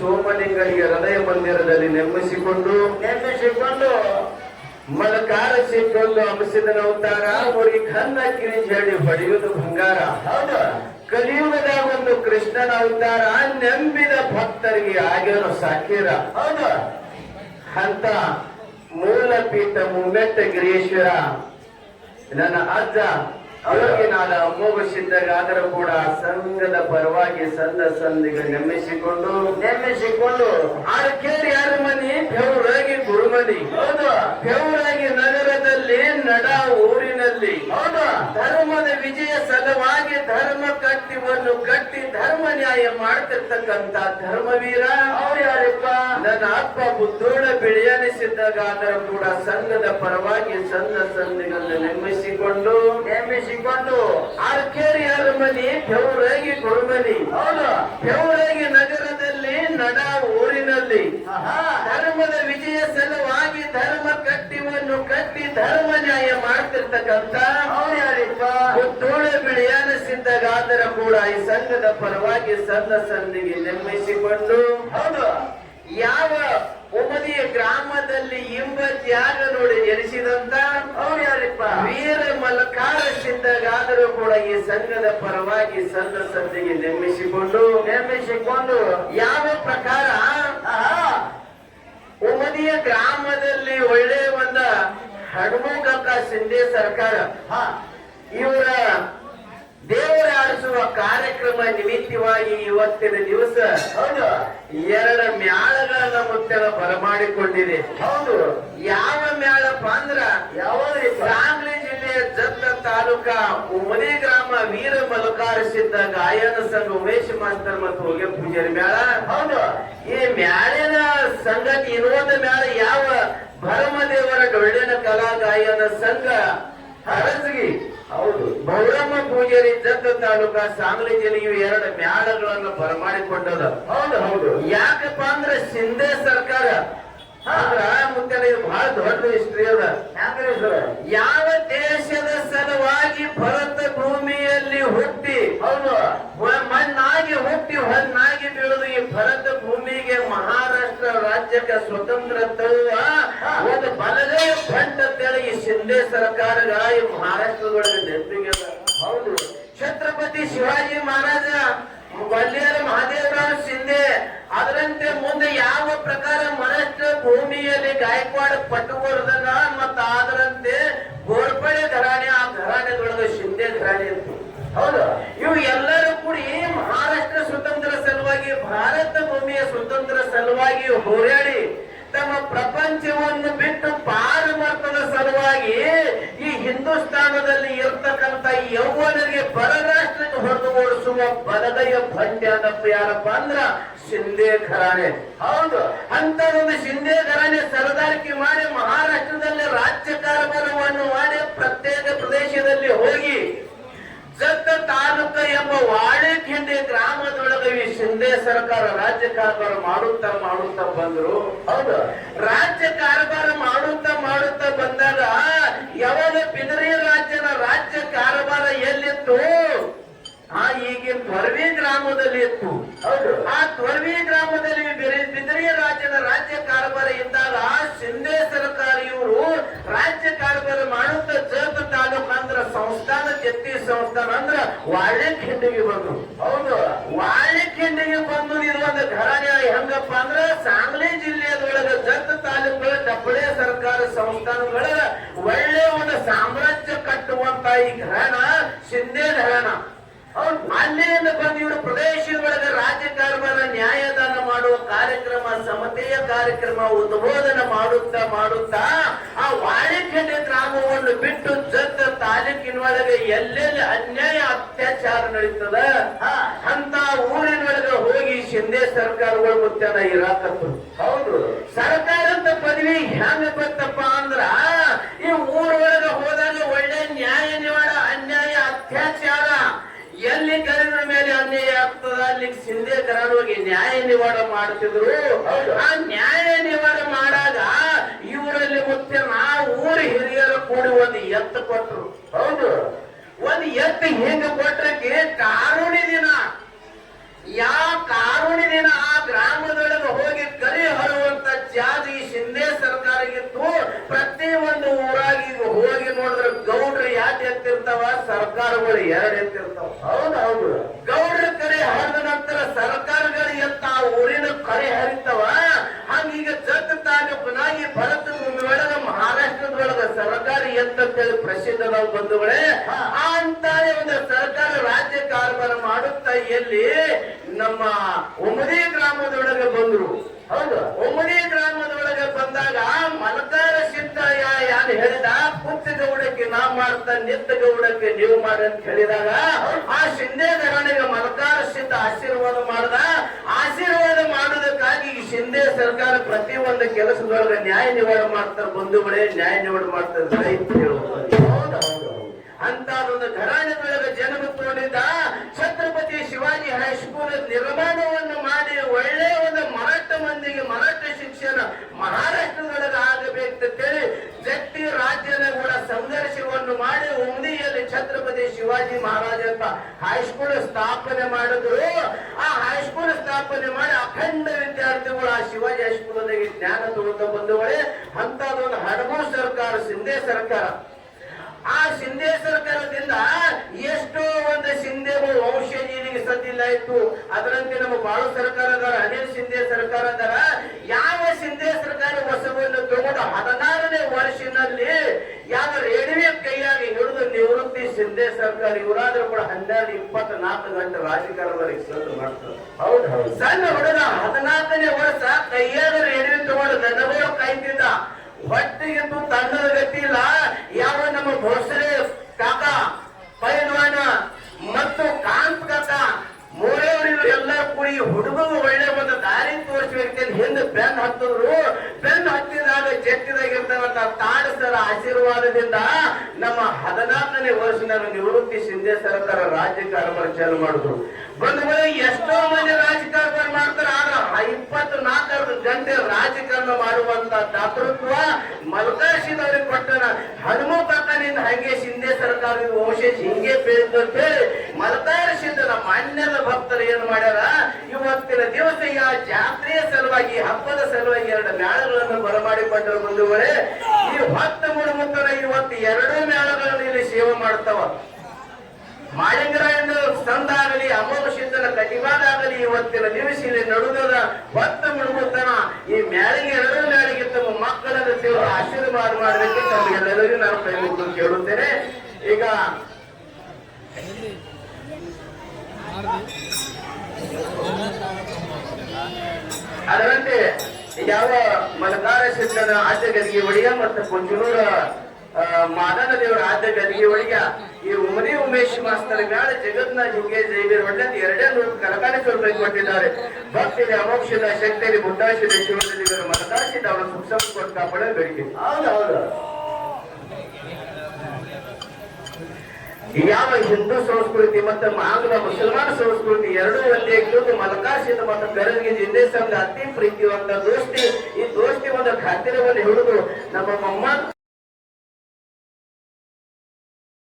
ಸೋಮಲಿಂಗನಿಗೆ ಹೃದಯ ಮಂದಿರದಲ್ಲಿ ನಿರ್ಮಿಸಿಕೊಂಡು ನಿರ್ಮಿಸಿಕೊಂಡು ಮಲಕಾರ ಸಿಕ್ಕೊಂಡು ಅಂಶದ ಅವತಾರ ಮುರಿ ಕನ್ನ ಕಿರಿಜ್ ಹೇಳಿ ಹೊಡೆಯುವುದು ಬಂಗಾರ. ಹೌದು. ಕಲಿಯುಗದ ಒಂದು ಕೃಷ್ಣನ ಅವತಾರ ನೆಂಬಿದ ಭಕ್ತರಿಗೆ ಆಗಿರೋ ಸಾಕೀರ. ಹೌದು. ಅಂತ ಮೂಲ ಪೀಠ ಮುಮ್ಮೆಟ್ಟ ಗಿರೀಶ್ವರ ನನ್ನ ಅಜ್ಜ ಅವರಿಗೆ ನಾನು ಅಮೋಘ ಸಿದ್ಧಗಾದರೂ ಕೂಡ ಸಂಘದ ಪರವಾಗಿ ಸಂದ ಸಂದಿಗೆ ನೆಮ್ಮಿಸಿಕೊಂಡು ಕೆರೆ ಯಾರ ಮನಿ ಬೆವರಾಗಿ ಗುರುಮನಿ. ಹೌದು. ಬೆವರಾಗಿ ನಗರದಲ್ಲಿ ನಡ ಊರಿನಲ್ಲಿ. ಹೌದು. ಧರ್ಮದ ವಿಜಯ ಧರ್ಮ ಕಟ್ಟಿವನ್ನು ಕಟ್ಟಿ ಧರ್ಮ ನ್ಯಾಯ ಮಾಡ್ತಿರ್ತಕ್ಕಂತ ಧರ್ಮವೀರ. ಅವ್ರು ಯಾರಪ್ಪ ನನ್ನ ಅಪ್ಪ ಬುದ್ಧೋಳ ಬಿಳಿಯನಿಸಿದ್ದಾಗಾದರೂ ಕೂಡ ಸಂಘದ ಪರವಾಗಿ ಸಂಘ ಸಂದಿಗಳನ್ನು ನಿರ್ಮಿಸಿಕೊಂಡು. ನೇಮಿಸಿಕೊಂಡು ಆರ್ಕೇರಿ ಅರಮನಿ ಬೆವರಾಗಿ ಗುರುಮನಿ ಹೌದು. ಬೆವರಾಗಿ ನಗರದಲ್ಲಿ ನಡ ಊರಿನಲ್ಲಿ. ಧರ್ಮದ ವಿಜಯ ಸಲುವಾಗಿ ಧರ್ಮ ಯಾರಪ್ಪ ಮುತ್ತೋಳ ಬಿಳಿಯಾನ ಸಿದ್ಧಗಾದರ ಕೂಡ ಈ ಸಂಘದ ಪರವಾಗಿ ಸಂದ ಸಂದಿಗೆ ನಿರ್ಮಿಸಿಕೊಂಡು ಹೌದು. ಯಾವ ಉಮದಿಯ ಗ್ರಾಮದಲ್ಲಿ ಇಂಬ ತ್ಯಾಗ ನೋಡಿ ಜನಿಸಿದಂತ ಅವ್ರು ಯಾರಪ್ಪ. ವೀರ ಮಲಕಾರ ಸಿದ್ಧಗಾದರೂ ಕೂಡ ಈ ಸಂಘದ ಪರವಾಗಿ ಸಂದ ಸಂದಿಗೆ ನಿರ್ಮಿಸಿಕೊಂಡು ನಿರ್ಮಿಸಿಕೊಂಡು. ಯಾವ ಪ್ರಕಾರ ಉಮದಿಯ ಗ್ರಾಮದಲ್ಲಿ ಒಳ್ಳೆಯ ಒಂದ ಹನುಮಂತಕ್ಕ ಸಿಂಧೆ ಸರ್ಕಾರ. ಹಾ. ಇವರ ದೇವರ ಆಡಿಸುವ ಕಾರ್ಯಕ್ರಮ ನಿಮಿತ್ತವಾಗಿ ಇವತ್ತಿನ ದಿವಸ ಹೌದು. ಎರಡ ಮ್ಯಾಳಗಳನ್ನ ಮುತ್ತೆಲ್ಲ ಬರಮಾಡಿಕೊಂಡಿದೆ. ಹೌದು. ಯಾವ ಮ್ಯಾಳಪ್ಪ ಅಂದ್ರ ಯಾವ ಸಾಂಗ್ಲಿ ಜಿಲ್ಲೆಯ ಜತ್ತ ತಾಲೂಕಾ ಉಮನೆ ಗ್ರಾಮ ವೀರ ಮಲಕಾರ ಸಿದ್ಧ ಗಾಯನ ಸಂಘ ಉಮೇಶ್ ಮಾಸ್ತರ್ ಮತ್ತು ಹೋಗಿ ಪೂಜೆ ಮ್ಯಾಳ. ಹೌದು. ಈ ಮ್ಯಾಳಿನ ಸಂಗತಿ ಇರುವಂತ ಮ್ಯಾಳ ಯಾವ? ಭರಮದೇವರ ಡೊಳ್ಳಿನ ಕಲಾ ಗಾಯನ ಸಂಘ ಹರಸಗಿ. ಹೌದು ಬೌರಮ್ಮ ಪೂಜಾರಿ ಜತ್ತ ತಾಲೂಕ ಸಾಂಗ್ಲಿ ಜಿಲ್ಲೆಯು ಎರಡು ಮ್ಯಾಳಗಳನ್ನು ಬರಮಾಡಿಕೊಂಡದ. ಹೌದು ಹೌದು. ಯಾಕಪ್ಪ ಅಂದ್ರೆ ಸಿಂಧೆ ಸರ್ಕಾರ. ಅಂದ್ರ ಮುತ್ತೆನ ಇದು ಬಹಳ ದೊಡ್ಡ ಹಿಸ್ಟ್ರಿ ಅದ. ಸರ್? ಯಾವ ದೇಶದ ಸಲುವಾಗಿ ಭರತ ಭೂಮಿಯಲ್ಲಿ ಹುಟ್ಟಿ ಹೌದು. ಮಣ್ಣಾಗಿ ಹುಟ್ಟಿ ಹೊನ್ನಾಗಿ ಬೀಳುದು ಈ ಭರತ ರಾಜ್ಯಕ್ಕೆ ಸ್ವತಂತ್ರ ತರುವ ಒಂದು ಬಲಗೈ ಬಂಟ ಅಂತೇಳಿ ಈ ಶಿಂದೆ ಸರ್ಕಾರಗಳ ಈ ಮಹಾರಾಷ್ಟ್ರದೊಳಗೆ ನೆನಪಿಗೆ ಹೌದು. ಛತ್ರಪತಿ ಶಿವಾಜಿ ಮಹಾರಾಜ ಬಲ್ಯರ ಮಹಾದೇವರಾವ್ ಶಿಂದೆ ಅದರಂತೆ ಮುಂದೆ ಯಾವ ಪ್ರಕಾರ ಮಹಾರಾಷ್ಟ್ರ ಭೂಮಿಯಲ್ಲಿ ಗಾಯಕ್ವಾಡ ಪಟ್ಟುವರ್ಧನ ಮತ್ತ ಅದರಂತೆ ಗೋರ್ಪಡೆ ಘರಾಣೆ, ಆ ಘರಾಣೆದೊಳಗೆ ಶಿಂದೆ ಘರಾಣೆ ಅಂತ ಹೌದು ಇವು ಎಲ್ಲರೂ ಕೂಡಿ ಮಹಾರಾಷ್ಟ್ರ ಸ್ವತಂತ್ರ ಸಲುವಾಗಿ ಭಾರತ ಭೂಮಿಯ ಸ್ವತಂತ್ರ ಸಲುವಾಗಿ ಹೋರಾಡಿ ತಮ್ಮ ಪ್ರಪಂಚವನ್ನು ಬಿಟ್ಟು ಪಾರಮಾರ್ಥದ ಸಲುವಾಗಿ ಈ ಹಿಂದೂಸ್ತಾನದಲ್ಲಿ ಇರ್ತಕ್ಕಂಥ ಯೌವನರಿಗೆ ಪರರಾಷ್ಟ್ರಕ್ಕೆ ಹೊರತು ಓಡಿಸುವ ಬಲದಯ ಭಂಡ್ಯಾದಪ್ಪ ಯಾರಪ್ಪ ಅಂದ್ರ ಶಿಂದೆ ಘರಾಣೆ ಹೌದು ಅಂತ ಒಂದು ಶಿಂದೆ ಘರಾಣೆ ಸರದಾರಿಕೆ ಮಾಡಿ ಮಹಾರಾಷ್ಟ್ರದಲ್ಲಿ ರಾಜ್ಯ ಕಾರ್ಯಕ್ರಮವನ್ನು ಮಾಡಿ ಪ್ರತ್ಯೇಕ ಪ್ರದೇಶದಲ್ಲಿ ಹೋಗಿ ಜತ್ತ ತಾಲೂಕ ಎಂಬ ವಾಳೆಖಿಂಡಿ ಗ್ರಾಮದೊಳಗೆ ಈ ಶಿಂದೆ ಸರ್ಕಾರ ರಾಜ್ಯ ಕಾರ್ಯಭಾರ ಮಾಡುತ್ತಾ ಮಾಡುತ್ತಾ ಬಂದ್ರು. ಹೌದು. ರಾಜ್ಯ ಕಾರ್ಯಭಾರ ಮಾಡುತ್ತಾ ಮಾಡುತ್ತಾ ಬಂದಾಗ ಯಾವಾಗ ಬಿದರಿ ರಾಜ್ಯನ ರಾಜ್ಯ ಕಾರ್ಯಭಾರ ಎಲ್ಲಿತ್ತು? ಆ ಈಗಿನ ತ್ವರ್ವಿ ಗ್ರಾಮದಲ್ಲಿ ಇತ್ತು. ಹೌದು. ಆ ತ್ವರ್ವಿ ಗ್ರಾಮದಲ್ಲಿ ಬಿದರಿ ರಾಜ್ಯದ ರಾಜ್ಯ ಕಾರ್ಯಭಾರ ಇದ್ದಾಗ ಶಿಂದೆ ಸರ್ಕಾರ ಇವರು ರಾಜ್ಯ ಕಾರ್ಯಭಾರ ಮಾಡುತ್ತಾ ಜತ್ ತಾಲೂಕು ಅಂದ್ರ ಸಂಸ್ಥಾನ ಜತ್ತಿ ಸಂಸ್ಥಾನ ಅಂದ್ರ ವಾಳೆ ಖಿಂಡಿಗೆ ಬಂದು. ಹೌದು ವಾಳೆ ಖಿಂಡಿಗೆ ಬಂದು ಇದು ಒಂದು ಹೆಂಗಪ್ಪ ಅಂದ್ರ ಸಾಂಗ್ಲಿ ಜಿಲ್ಲೆಯದೊಳಗ ಜತ್ ತಾಲೂಕುಗಳ ಡಬ್ಬಳೆ ಸರ್ಕಾರ ಸಂಸ್ಥಾನಗಳ ಒಳ್ಳೆ ಒಂದು ಸಾಮ್ರಾಜ್ಯ ಕಟ್ಟುವಂತ ಈ ಘರಾಣ ಶಿಂದೆ ಘರಾಣ ಹೌದು, ಅಲ್ಲಿಂದ ಬಂದು ಇವರು ಪ್ರದೇಶದೊಳಗ ರಾಜ್ಯ ಕಾರ್ಯಭಾರ ನ್ಯಾಯದಾನ ಮಾಡುವ ಕಾರ್ಯಕ್ರಮ, ಸಮತೆಯ ಕಾರ್ಯಕ್ರಮ, ಉದ್ಬೋಧನ ಮಾಡುತ್ತಾ ಮಾಡುತ್ತಾ, ಆ ವಾಣಿಖಂಡ ಗ್ರಾಮವನ್ನು ಬಿಟ್ಟು ತಾಲೂಕಿನೊಳಗೆ ಎಲ್ಲೆಲ್ಲಿ ಅನ್ಯಾಯ ಅತ್ಯಾಚಾರ ನಡೀತದ ಅಂತ ಊರಿನೊಳಗೆ ಹೋಗಿ ಶಿಂದೆ ಸರ್ಕಾರಗಳು ಮುತ್ತನ ಇರಾಕತ್ತು ಹೌದು. ಸರ್ಕಾರ ಅಂತ ಪದವಿ ಹೆಂಗ ಬರ್ತಪ್ಪ ಅಂದ್ರ ಈ ಊರೊಳಗೆ ಹೋದಾಗ ಒಳ್ಳೆ ನ್ಯಾಯ ನಿವಾರ ಅನ್ಯಾಯ ಅತ್ಯಾಚಾರ ಎಲ್ಲಿ ಕರಿನ ಮೇಲೆ ಅನ್ಯಾಯ ಆಗ್ತದ ಅಲ್ಲಿ ಸಿಂಧೆ ಹೋಗಿ ನ್ಯಾಯ ನಿವಾರ ಮಾಡ್ತಿದ್ರು. ಆ ನ್ಯಾಯ ನಿವಾರ ಮಾಡಾಗ ಇವರಲ್ಲಿ ಮುತ್ತೆ ಆ ಊರ ಹಿರಿಯರು ಕೂಡಿ ಒಂದು ಎತ್ತು ಕೊಟ್ರು. ಇವತ್ತು ಹಿಂಗ ಕೊಟ್ರಕ್ಕೆ ಕಾರುಣಿ ದಿನ. ಯಾವ ಕಾರುಣಿ ದಿನ ಆ ಗ್ರಾಮದೊಳಗೆ ಹೋಗಿ ಕಲಿ ಹರುವಂತ ಜಾತಿ ಶಿಂದೆ ಸರ್ಕಾರಕ್ಕಿತ್ತು ಪ್ರತಿ ಒಂದು ಊರಾಗಿ ಹೋಗಿ ನೋಡಿದ್ರೆ ಗೌಡ್ರು ಯಾಕೆ ಎತ್ತಿರ್ತಾವ? ಸರ್ಕಾರಗಳು ಎರಡು ಎತ್ತಿರ್ತಾವ. ಹೌದು ಹೌದು. ಗೌಡ್ರ ಕರೆ ಹರಿದ ನಂತರ ಸರ್ಕಾರಗಳು ಎತ್ತ ಆ ಊರಿನ ಕರೆ ಹರಿತಾವ? ಹಂಗೀಗ ಜಗ್ ತಾಲೂಕಿನಾಗಿ ಭರತ ಭೂಮಿ ಮಹಾರಾಷ್ಟ್ರದೊಳಗ ಸರ್ಕಾರಿ ಎತ್ತ ಪ್ರಸಿದ್ಧ ನಾವು ಬಂಧುಗಳೇ ಆ ಎಲ್ಲಿ ನಮ್ಮ ಉಮದಿ ಗ್ರಾಮದೊಳಗೆ ಬಂದ್ರು. ಹೌದು ಉಮದಿ ಗ್ರಾಮದೊಳಗೆ ಬಂದಾಗ ಮಲಕಾರ ಸಿದ್ದಯ್ಯ ಯಾರು ಹೇಳಿದ ಪುತ್ತ ಗೌಡಕ್ಕೆ ನಾ ಮಾಡ್ತಾ ನಿತ್ತ ಗೌಡಕ್ಕೆ ನೀವು ಮಾಡಿ ಅಂತ ಹೇಳಿದಾಗ ಆ ಶಿಂದೆ ಧರಣಿಗೆ ಮಲಕಾರ ಸಿದ್ಧ ಆಶೀರ್ವಾದ ಮಾಡ್ದ. ಆಶೀರ್ವಾದ ಮಾಡೋದಕ್ಕಾಗಿ ಈ ಶಿಂದೆ ಸರ್ಕಾರ ಪ್ರತಿ ಒಂದು ಕೆಲಸದೊಳಗೆ ನ್ಯಾಯ ನಿವಾರ ಮಾಡ್ತಾರೆ ಬಂಧುಗಳೇ, ನ್ಯಾಯ ನಿವಾರ ಮಾಡ್ತಾರೆ ರೈತ ಹೌದು ಹೌದು ಅಂತ ಒಂದು ಘರಾಣದೊಳಗೆ ಜನ್ಮ ತೋಡಿದ ಛತ್ರಪತಿ ಹೈಸ್ಕೂಲ್ ನಿರ್ಮಾಣವನ್ನು ಮಾಡಿ ಒಳ್ಳೆಯ ಒಂದು ಮರಾಠ ಮಂದಿಗೆ ಮರಾಠ ಶಿಕ್ಷಣ, ಮಹಾರಾಷ್ಟ್ರದೊಳಗೆ ಆಗಬೇಕಂತೇಳಿ ಜಟ್ಟಿ ರಾಜ್ಯದ ಕೂಡ ಸಂಘರ್ಷವನ್ನು ಮಾಡಿ ಉಮ್ನಿಯಲ್ಲಿ ಛತ್ರಪತಿ ಶಿವಾಜಿ ಮಹಾರಾಜ ಅಂತ ಹೈಸ್ಕೂಲ್ ಸ್ಥಾಪನೆ ಮಾಡಿದ್ರು. ಆ ಹೈಸ್ಕೂಲ್ ಸ್ಥಾಪನೆ ಮಾಡಿ ಅಖಂಡ ವಿದ್ಯಾರ್ಥಿಗಳು ಆ ಶಿವಾಜಿ ಹೈಸ್ಕೂಲ್ ಜ್ಞಾನ ತಗೊಂಡು ಬಂದವಳೆ ಅಂತದೊಂದು ಹಡಗು ಸರ್ಕಾರ, ಸಿಂಧೆ ಸರ್ಕಾರ. ಆ ಸಿಂಧೆ ಸರ್ಕಾರದಿಂದ ಎಷ್ಟೋ ಒಂದು ಶಿಂದೆ ವಂಶಜೀವಿಗೆ ಸದ್ದಿಲ್ಲ ಇತ್ತು. ಅದರಂತೆ ನಮ್ಮ ಬಾಳು ಸರ್ಕಾರ ಅದಾರ ಅನಿಲ್ ಶಿಂದೆ ಸರ್ಕಾರ ಅದಾರ ಯಾವ ಶಿಂದೆ ಸರ್ಕಾರ ಹೊಸವನ್ನು ತಗೊಂಡು ಹದಿನಾರನೇ ವರ್ಷನಲ್ಲಿ ಯಾವ ರೇಡಿಯೋ ಕೈಯಾಗಿ ಹಿಡಿದು ನಿವೃತ್ತಿ ಶಿಂದೆ ಸರ್ಕಾರ ಇವರಾದ್ರೂ ಕೂಡ ಹನ್ನೆರಡು ಇಪ್ಪತ್ನಾಲ್ಕು ಗಂಟೆ ರಾಜಕಾರಣದಲ್ಲಿ ಸಲ್ಲು ಮಾಡ್ತಾರೆ ಹೌದು ಸಣ್ಣ ಹುಡುಗ ಹದಿನಾಲ್ಕನೇ ವರ್ಷ ಕೈಯಾಗ ರೇಡಿಯೋ ತಗೊಂಡು ದನಗಳು ಕಾಯ್ತಿದ್ದ. ಹೊಟ್ಟಿಗಿಂತ ತಣ್ಣದ ಗತಿ ಇಲ್ಲ. ಯಾವ ನಮ್ಮ ಭೋಸಲೆ ಕಾಕ ಪೈಲ್ವಾನ ಮತ್ತು ಕಾಂತ್ ಕಾಕ ಮೂರವರಿಗೂ ಎಲ್ಲ ಹುಡುಗ ಒಳ್ಳೆ ಒಂದು ದಾರಿ ತೋರಿಸ್ಬೇಕು ಹಿಂದೆ ಬೆನ್ ಹತ್ತಿದ್ರು. ಬೆನ್ ಹತ್ತಿದಾಗ ಜಟ್ಟಿದಾಗಿರ್ತಕ್ಕಂಥ ತಾಡಸರ ಆಶೀರ್ವಾದದಿಂದ ನಮ್ಮ ಹದಿನಾಲ್ಕನೇ ವರ್ಷದಲ್ಲಿ ನಿವೃತ್ತಿ ಶಿಂದೆ ಸರ್ಕಾರ ರಾಜ್ಯ ಕಾರ್ಭಾರ ಚಾಲು ಮಾಡಿದ್ರು. ಬಂದ ಎಷ್ಟೋ ಮಂದಿ ರಾಜಕಾರಣ ಮಾಡ್ತಾರೆ, ಆದ್ರೆ ಇಪ್ಪತ್ನಾಲ್ಕು ಗಂಟೆ ರಾಜಕಾರಣ ಮಾಡುವಂತ ದಾತೃತ್ವ ಮಲ್ಕಾಶಿದವ್ರಿಗೆ ಕೊಟ್ಟನ ಹನುಮಪ್ಪನಿಂದ ಹಂಗೆ ಶಿಂದೆ ವಂಶ ಹಿಂಗೆ ಬೇಕಂತೆ ಅಂತ. ಮಾನ್ಯದ ಭಕ್ತರು ಏನ್ ಮಾಡ್ಯಾರ? ಇವತ್ತಿನ ದಿವಸ ಈ ಆ ಜಾತ್ರೆಯ ಸಲುವಾಗಿ ಹಬ್ಬದ ಸಲುವಾಗಿ ಎರಡು ಮೇಳಗಳನ್ನು ಬರಮಾಡಿಕೊಂಡರು ಮುಂದುವರೆ ಈ ಭಕ್ತ ಮುಡುಮುತ್ತನ ಇವತ್ತು ಎರಡೂ ಮೇಳಗಳನ್ನು ಇಲ್ಲಿ ಸೇವೆ ಮಾಡ್ತಾವ. ಮಾಳಿಂಗರಾಯನ ಸಂದಾಗಲಿ, ಅಮೋಘ ಸಿದ್ಧನ ಕಟಿವಾದಾಗಲಿ ಇವತ್ತಿನ ದಿವಸ ಇಲ್ಲಿ ನಡುಗದ ಭಕ್ತ ಮುಳುಗುತ್ತನ ಈ ಮ್ಯಾಳಿಗೆ ಎರಡೂ ಮ್ಯಾಳಿಗೆ ತಮ್ಮ ಮಕ್ಕಳನ್ನು ಸೇವೆ ಆಶೀರ್ವಾದ ಮಾಡಲಿಕ್ಕೆ ತಮಗೆಲ್ಲರಿಗೂ ನಾನು ಕೈ ಕೇಳುತ್ತೇನೆ ಈಗ ಅದರಂತೆ ಯಾವ ಮಲಕಾರ ಶಿಕ್ಷಣ ಆದ್ಯ ಗದಿಗೆ ಒಳಿಯ ಮತ್ತು ಪುಂಜನೂರ ಮಾದನ ದೇವರ ಆದ್ಯ ಗದಿಗೆ ಒಳಿಯ ಈ ಉಮರಿ ಉಮೇಶ್ ಮಾಸ್ತರ್ ಮ್ಯಾಲ ಜಗತ್ನ ಜುಗೆ ಜೈವೀರ್ ಒಳ್ಳೆದ ಎರಡೇ ನೂರು ಕಲಕಾರಿ ಸ್ವರೂಪ ಕೊಟ್ಟಿದ್ದಾರೆ. ಭಕ್ತಿಗೆ ಅಮೋಕ್ಷದ ಶಕ್ತಿಯಲ್ಲಿ ಬುದ್ಧಾಶಿದ ಶಿವದಲ್ಲಿ ಇವರು ಮನದಾಶಿದ ಅವರ ಸುಖ ಕೊಟ್ಟು ಕಾಪಾಡೋ ಬೆಳಿಗ್ಗೆ ಹೌದು ಹೌದು. ಯಾವ ಹಿಂದೂ ಸಂಸ್ಕೃತಿ ಮತ್ತು ಆಗಿನ ಮುಸಲ್ಮಾನ ಸಂಸ್ಕೃತಿ ಎರಡೂ ಒಂದೇ ಇದ್ದು ಮಲಕಾಶಿದ ಮತ್ತು ಬೆರಳಿಗೆ ಜಿಂದೆ ಸಂಘ ಅತಿ ಪ್ರೀತಿವಂತ ದೋಸ್ತಿ, ಈ ದೋಸ್ತಿ ಒಂದು ಖಾತಿರವನ್ನು ಹಿಡಿದು ನಮ್ಮ ಮೊಹಮ್ಮದ್